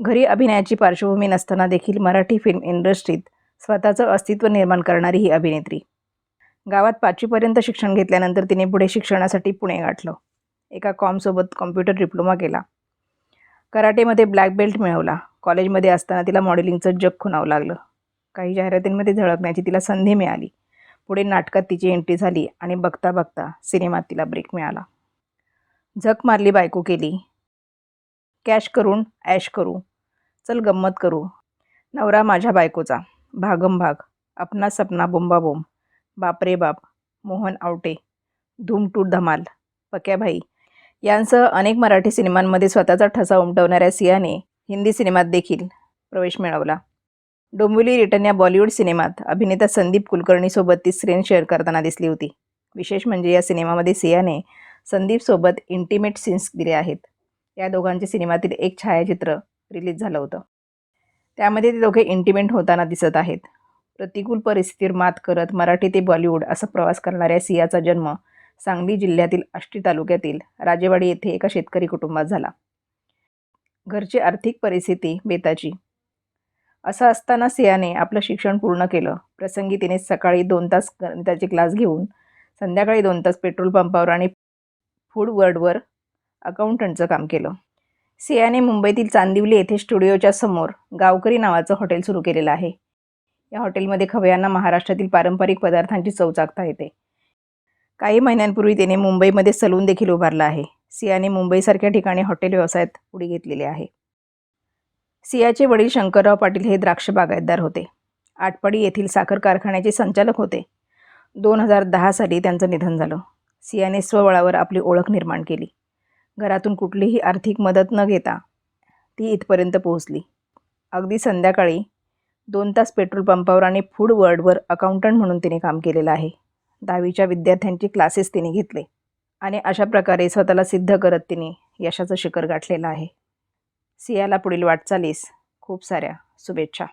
घरी अभिनयाची पार्श्वभूमी नसताना देखील मराठी फिल्म इंडस्ट्रीत स्वतःचं अस्तित्व निर्माण करणारी ही अभिनेत्री. गावात पाचवीपर्यंत शिक्षण घेतल्यानंतर तिने पुढे शिक्षणासाठी पुणे गाठलं. एका कॉमसोबत कॉम्प्युटर डिप्लोमा केला. कराटेमध्ये ब्लॅक बेल्ट मिळवला. कॉलेजमध्ये असताना तिला मॉडेलिंगचं जग खुणावं लागलं. काही जाहिरातींमध्ये झळकण्याची तिला संधी मिळाली. पुढे नाटकात तिची एंट्री झाली आणि बघता बघता सिनेमात तिला ब्रेक मिळाला. झक मारली बायको केली. कॅश करून ॲश करू. चल गंमत करू. नवरा माझ्या बायकोचा. भागम भाग. अपना सपना बोंबाबोंब बापरे बाप. मोहन आवटे. धूमटूट धमाल. पक्याभाई यांसह अनेक मराठी सिनेमांमध्ये स्वतःचा ठसा उमटवणाऱ्या सियाने हिंदी सिनेमात देखील प्रवेश मिळवला. डोंबिवली रिटर्न या बॉलिवूड सिनेमात अभिनेता संदीप कुलकर्णीसोबत ती स्क्रीन शेअर करताना दिसली होती. विशेष म्हणजे या सिनेमामध्ये सियाने संदीपसोबत इंटिमेट सीन्स दिले आहेत. या दोघांचे सिनेमातील एक छायाचित्र रिलीज झालं होतं. त्यामध्ये ते दोघे इंटिमेंट होताना दिसत आहेत. प्रतिकूल परिस्थितीवर मात करत मराठी ते बॉलिवूड असा प्रवास करणाऱ्या सियाचा जन्म सांगली जिल्ह्यातील आष्टी तालुक्यातील राजेवाडी येथे एका शेतकरी कुटुंबात झाला. घरची आर्थिक परिस्थिती बेताची. असं असताना सियाने आपलं शिक्षण पूर्ण केलं. प्रसंगी तिने सकाळी दोन तास गणिताचे क्लास घेऊन संध्याकाळी दोन तास पेट्रोल पंपावर आणि फूड वर्डवर अकाउंटंटचं काम केलं. सियाने मुंबईतील चांदिवली येथे स्टुडिओच्या समोर गावकरी नावाचं हॉटेल सुरू केलेलं आहे. या हॉटेलमध्ये खवयांना महाराष्ट्रातील पारंपरिक पदार्थांची चव चाकता येते. काही महिन्यांपूर्वी तिने मुंबईमध्ये सलून देखील उभारला आहे. सियाने मुंबईसारख्या ठिकाणी हॉटेल व्यवसायात उडी घेतलेली आहे. सियाचे वडील शंकरराव पाटील हे द्राक्ष बागायतदार होते. आटपाडी येथील साखर कारखान्याचे संचालक होते. दोन हजार दहा साली त्यांचं निधन झालं. सियाने स्वबळावर आपली ओळख निर्माण केली. घरातून कुठलीही आर्थिक मदत न घेता ती इथपर्यंत पोहोचली. अगदी संध्याकाळी दोन तास पेट्रोल पंपावर आणि फूड वर्ल्डवर अकाउंटंट म्हणून तिने काम केलेलं आहे. दहावीच्या विद्यार्थ्यांचे क्लासेस तिने घेतले आणि अशा प्रकारे स्वतःला सिद्ध करत तिने यशाचं शिखर गाठलेलं आहे. सियाला पुढील वाटचालीस खूप साऱ्या शुभेच्छा.